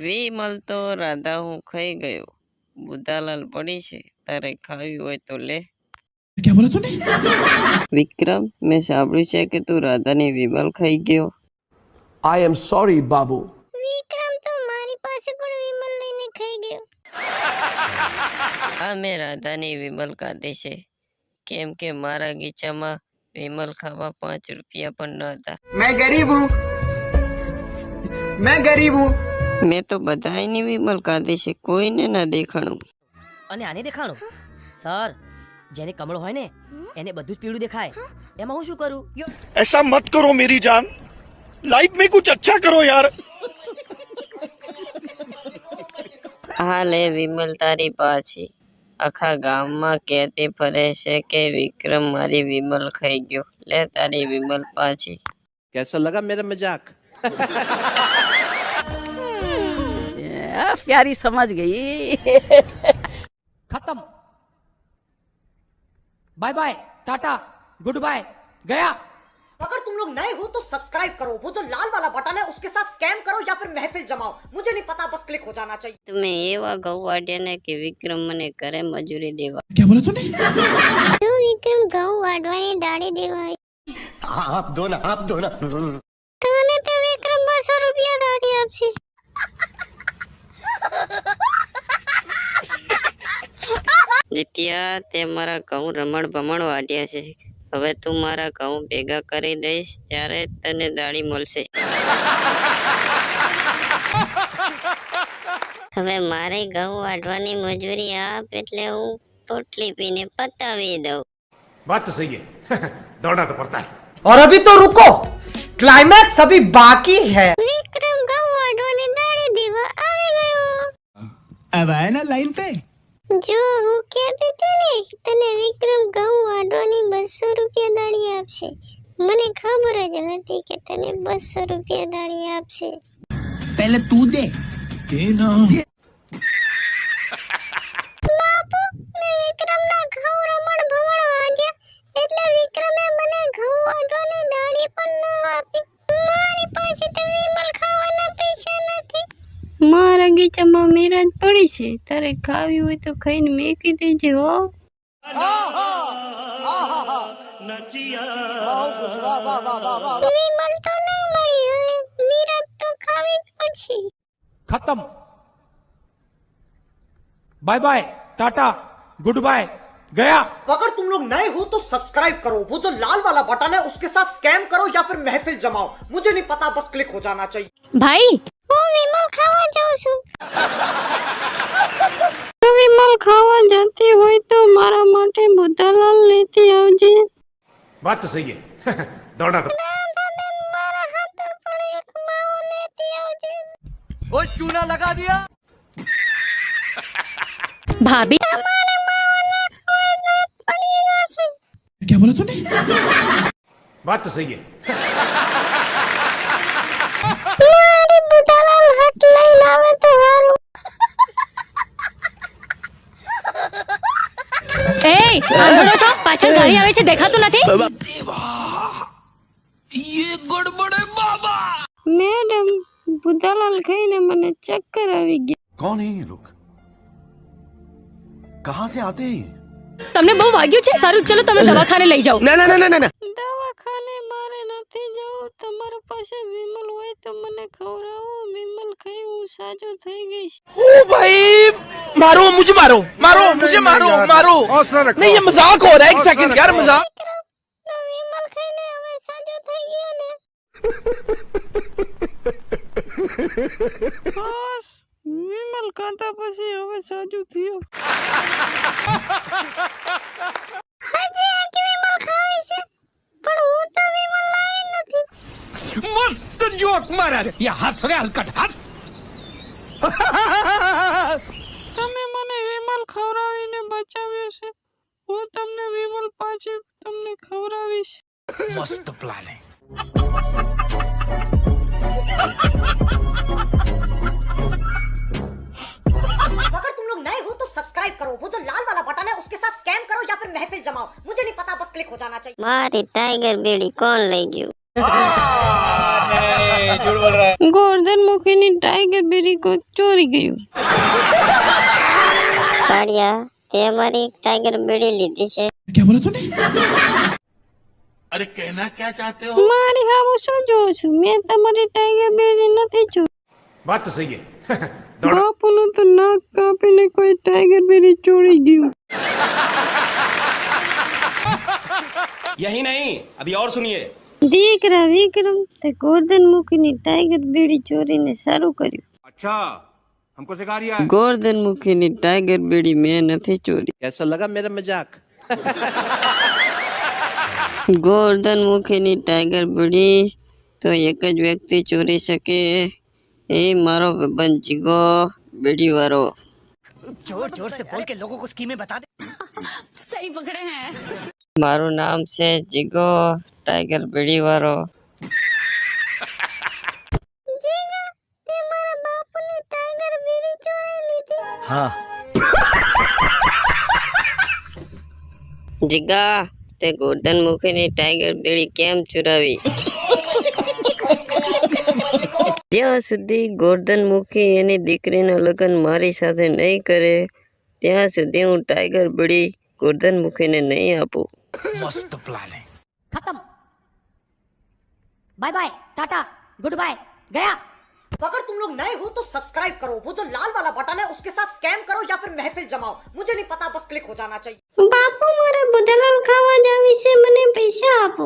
વિમલ તો રાધા હું ખાઈ ગયો. બુદ્ધાલાલ પડી છે. તારે ખાવી હોય તો લે. વિક્રમ મેં સાંભળ્યું છે કે તું રાધાની વિમલ ખાઈ ગયો. આઈ એમ સોરી બાબુ. વિક્રમ તો મારી પાસે પણ વિમલ લઈને ખાઈ ગયો. આ મેં રાધાની વિમલ કાઢી છે. કેમ કે મારા ગીચામાં વિમલ ખાવા પાંચ રૂપિયા પણ ન હતા. મેં ગરીબ હું. મેં ગરીબ હું. મેં તો બધાયની વિમલ કાઢી છે કોઈને ના દેખાણું. અને આને દેખાણું? સર જેને કમળ હોય ને એને બધું જ પીળું દેખાય. એમાં હું શું કરું? એસા મત કરો મેરી જાન. લાઈફ મેં કુછ અચ્છા કરો યાર. હા લે વિમલ તારી પાછી. આખા ગામમાં કહેતી ફરે છે કે વિક્રમ મારી વિમલ ખાઈ ગયો. લે તારી વિમલ પાછી. કેસો લગા મેરા મજાક? आ, प्यारी समझ गई। खत्म। Bye bye Tata goodbye गया। अगर तुम लोग नए हो तो सब्सक्राइब करो। वो जो लाल वाला बटन है उसके साथ स्कैम करो या फिर महफिल जमाओ। मुझे नहीं पता बस क्लिक हो जाना चाहिए। तुम्हें ये वा गौवाडिया है की विक्रम मने करे मजूरी देवा। क्या बोला तुमने तो विक्रम गौवाडवा ने दाढ़ी देवाई आप दो ना आप दो ना। तो विक्रम 200 रुपया दाढ़ी आपसे। જીત્યા તે મારા ઘઉં રમણ ભમણ વાઢ્યા છે હવે તું મારા ઘઉં ભેગા કરી દઈશ ત્યારે તને દાડી મળશે હવે મારે ઘઉં વાઢવાની મજૂરી આપ એટલે હું પોટલી પીને પતાવી દઉં बात तो सही है दौड़ना तो पड़ता है और अभी तो रुको क्लाइमैक्स अभी बाकी है વિક્રમ ઘઉં વાઢવાની દાડી દેવા આવી ગયો આવાય ના લાઈન પે? જો હું કહેતી હતી ને તને વિક્રમ ઘઉં વાટવાની બસો રૂપિયા દાડી આપશે. મને ખબર જ હતી કે તને બસો રૂપિયા દાડી આપશે. પહેલે તું દે. તે ના. વિક્રમના ઘઉં રમણ ભમણ વાગ્યા એટલે વિક્રમે મને ઘઉં વાટવાની દાડી પણ ન આપી. મારા ગીચામાં મિરાજ પડી છે તારે ખાવી હોય તો ખાઈને મેકી દેજે હો વિમલ તો ના મળી હવે મિરાજ તો ખાવી જ પડશે खत्म bye bye tata goodbye गया अगर तुम लोग नए हो तो सब्सक्राइब करो वो जो लाल वाला बटन है उसके साथ स्कैम करो या फिर महफिल जमाओ मुझे नहीं पता बस क्लिक हो जाना चाहिए ભાઈ હું વિમલ ખાવા જાઉં છું વિમલ ખાવા જતી હોય તો મારા માટે બુધાલાલ લેતી આવજે बात तो सही है दौड़ना तो મારા હાથર પણ એક માવો લેતી આવજે ओ चूना लगा दिया भाभी તમારે માવો નાખવો હોય તો પડી જશે क्या बोला तूने बात तो सही है પાસે દેખાતું નથી? યે ગડબડે બાબા. મેડમ બુધાલાલ ખાઈને મને ચક્કર આવી ગયા કોણ હે લોક કહા સે આતે તમને બહુ વાગ્યું છે? સારું ચલો તમને દવાખાને લઈ જાઓ. ના ના ના ના ના. તમારા પાસે વિમલ હોય તો મને ખવડાવો વિમલ ખાઈ હું સાજો થઈ ગઈશ ओ भाई मारो मुझे मारो मारो मुझे मारो मारो नहीं ये मजाक हो रहा है एक सेकंड यार मजाक તો વિમલ ખાઈને હવે સાજો થઈ ગયો ને બસ વિમલ ખાતા પછી હવે સાજુ થયો मस्त जोक मारा रे ये हंस रहे हलकट हंस તમે મને વિમલ ખવડાવીને બચાવ્યો છે હું તમને વિમલ પાછી તમને ખવડાવીશ मस्त प्लान है अगर तुम लोग नए हो तो सब्सक्राइब करो वो जो लाल वाला बटन है उसके साथ स्कैम करो या फिर महफिल जमाओ मुझे नहीं पता बस क्लिक हो जाना चाहिए મારી ટાઈગર બેડી કોણ લઈ ગયું अरे ગોરધન મુખીની ટાઈગર બેરી કો ચોરી ગયું. કાળિયા તે અમારી ટાઈગર બેડી લીધી છે. ક્યાં બોલો તને અરે કહેના ક્યાં ચાહતે હો? મારી હાવ શું જોઉં છું? મેં તમારી ટાઈગર બેરી નથી જોઈ વાત તો સહી હે. બાપુનું તો નાક કાપીને કોઈ ટાઈગર બેરી ચોરી ગયું. યહી નહીં અભી ઓર સુનિયે. દીકરા વિક્રમ તે ગોરધન મુખીની ટાઈગર બેડી ચોરીને સારું કર્યું अच्छा हमको सिखा रिया है ગોરધન મુખીની ટાઈગર બેડી મેં નથી ચોરી कैसा लगा मेरा मजाक ગોરધન મુખીની ટાઈગર બેડી તો એક જ વ્યક્તિ ચોરી શકે એ મારો બંધ જીગો બેડી વાળો जोर जोर से बोल के लोगों को स्कीमें बता दे सही पकड़े हैं મારું નામ છે જીગો ટાઈગર બીડી વાળો જીગા તે ગોર્ધન બાપુની ટાઈગર બેડી ચોરી લીધી. જીગા તે ગોરધન મુખીની ટાઈગર બીડી કેમ ચુરાવી? જ્યાં સુધી ગોર્ધન મુખી એની દીકરીના લગ્ન મારી સાથે નહીં કરે ત્યાં સુધી હું ટાઈગર બીડી ગોર્ધન મુખીને નહીં આપું. मस्त प्लान है खत्म bye bye tata goodbye गया तो अगर तुम लोग नए हो तो सब्सक्राइब करो वो जो लाल वाला बटन है उसके साथ स्कैम करो या फिर महफिल जमाओ मुझे नहीं पता बस क्लिक हो जाना चाहिए બાપુ મારે બુધાલાલ ખાવા જાવી છે મને પૈસા આપો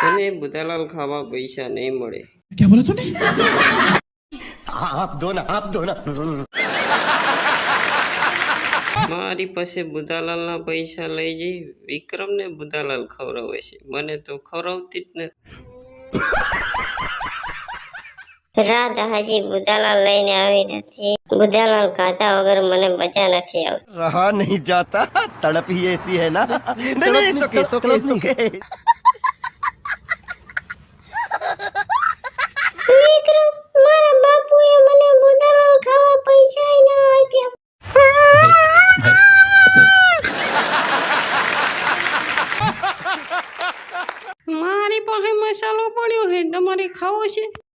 તને બુધાલાલ ખાવા પૈસા નહીં મળે आप दो ना आप दो ना મારી પાસે બુધાલાલના પૈસા લઈ જઈ વિક્રમને બુધાલાલ ખવડાવે છે. મને તો ખવડાવતી જ નથી. રાધા હજી બુધાલાલ લઈને આવી નથી. બુધાલાલ ખાધા વગર મને મજા નથી આવતી. રહા નહીં જાતા. તડપ એસી હે ના. નહીં નહીં સોકે સોકે સોકે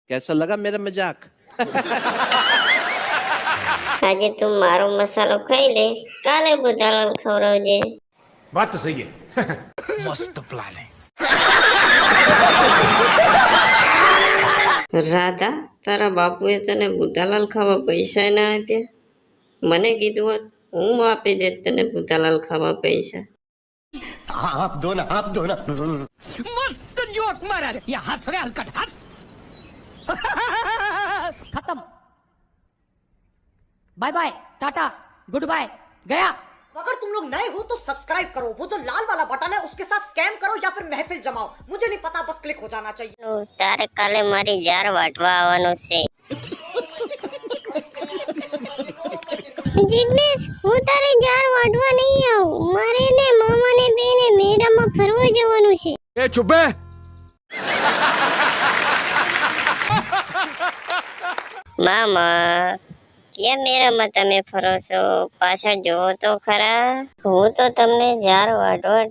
कैसा लगा मेरा मजाक આજે તું મારો મસાલો ખાઈ લે કાલે બુધાલાલ ખવડાવજે बात तो सही है मस्त प्लान है રાધા તારા બાપુએ તને બુધાલાલ ખાવા પૈસા ના આપ્યા મને કીધું હોત હું આપી દેત તને બુધાલાલ ખાવા પૈસા आप दो ना आप दो ना मस्त जोक मारा रे ये हंस रे हलकट हंस खत्म bye bye tata goodbye गया तो अगर तुम लोग नए हो तो सब्सक्राइब करो वो जो लाल वाला बटन है उसके साथ स्कैम करो या फिर महफिल जमाओ मुझे नहीं पता बस क्लिक हो जाना चाहिए નું તારે કાલે મારી જાર વાટવા આવવાનું છે જિગ્નેશ હું તારી જાર વાટવા નહીં આવું મારે ને મામાને બેને મેળામાં ફરવા જવાનું છે ए चुप મામા કેમ મેરામાં તમે ફરો છો? પાછળ જુઓ તો ખરા. હું તો તમને જાર વાઢવા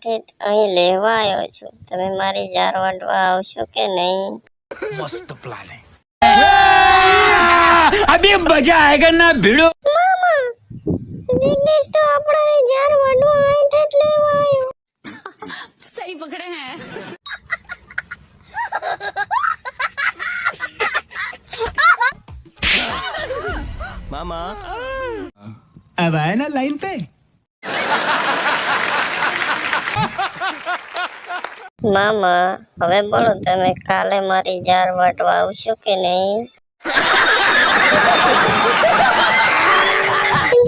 અહીં લેવા આવ્યો છું. તમે મારી જાર વાઢવા આવશો કે નહીં? મસ્ત પ્લાન હે અભી મજા આયેગા ના ભીડો? મામા દિનેશ તો આપણા જાર વાઢવા અહીં લેવા આવ્યો. સહી પકડે હે. मामा अब आए ना लाइन पे મામા હવે બોલો તમે કાલે મારી જાર વાટવા આવશો કે નહીં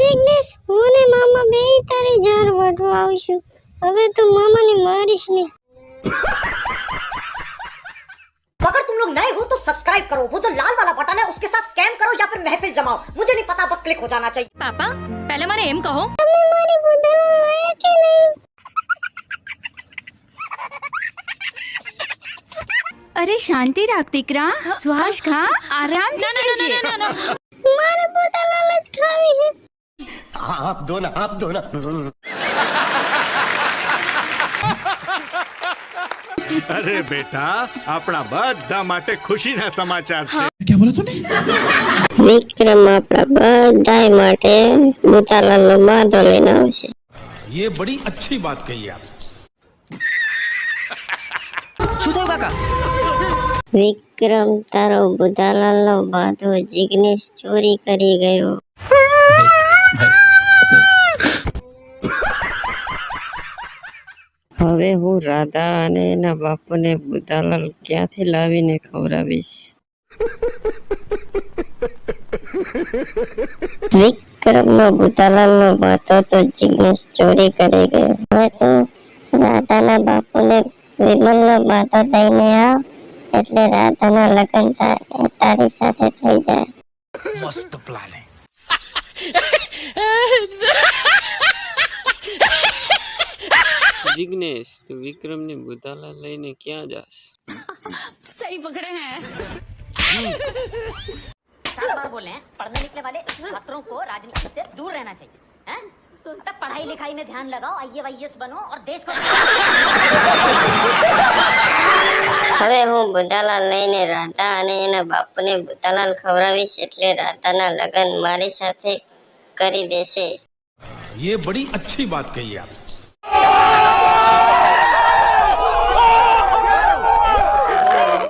જિગ્નેશ હું ને મામા બે તારી જાર વાટવા આવશું હવે તું મામાને મારીશ નહીં तो अगर तुम लोग नए हो तो सब्सक्राइब करो। वो जो लाल वाला बटन है उसके साथ स्कैम करो या फिर महफिल जमाओ। मुझे नहीं पता बस क्लिक हो जाना चाहिए। पापा पहले मारे एम कहो। अरे शांति राख दिकरा हाँ, हाँ, स्वाश खा हाँ, आराम आप दो ना आप दो ना। અરે બેટા આપણા બધા માટે ખુશીના સમાચાર છે વિક્રમ આપણા બધાય માટે બુતાલાલનો બાંધો લઈને આવશે ये बड़ी अच्छी बात कही आप શું થયું કાકા વિક્રમ તારો બુધાલાલનો બાંધો જિગ્નેશ ચોરી કરી ગયો હવે હું રાધા અને એના બાપુને બુધાલાલ ક્યાંથી લાવીને ખવડાવીશ? વિક્રમનો બુધાલાલનો વાતો તો જિગ્નેશ ચોરી કરી ગયો. હવે તું રાધાના બાપુને વિમલનો વાતો દઈને આવ એટલે રાધાના લગ્ન તારી સાથે થઈ જાય. મસ્ત પ્લાનિંગ જિગ્નેશ તું વિક્રમને બુધાલાલ લઈને ક્યાં જાસ सही पकड़े हैं सात बार बोले हैं पढ़ने निकले वाले छात्रों को राजनीति से दूर रहना चाहिए हैं? अबे पढ़ाई लिखाई में ध्यान लगाओ आई बनो और देश को હવે હું બુધાલાલ લઈને રાધા અને એના બાપુને બુધાલાલ ખવડાવીશ એટલે રાધાના લગ્ન મારી સાથે કરી દેશે ये बड़ी अच्छी बात कही आप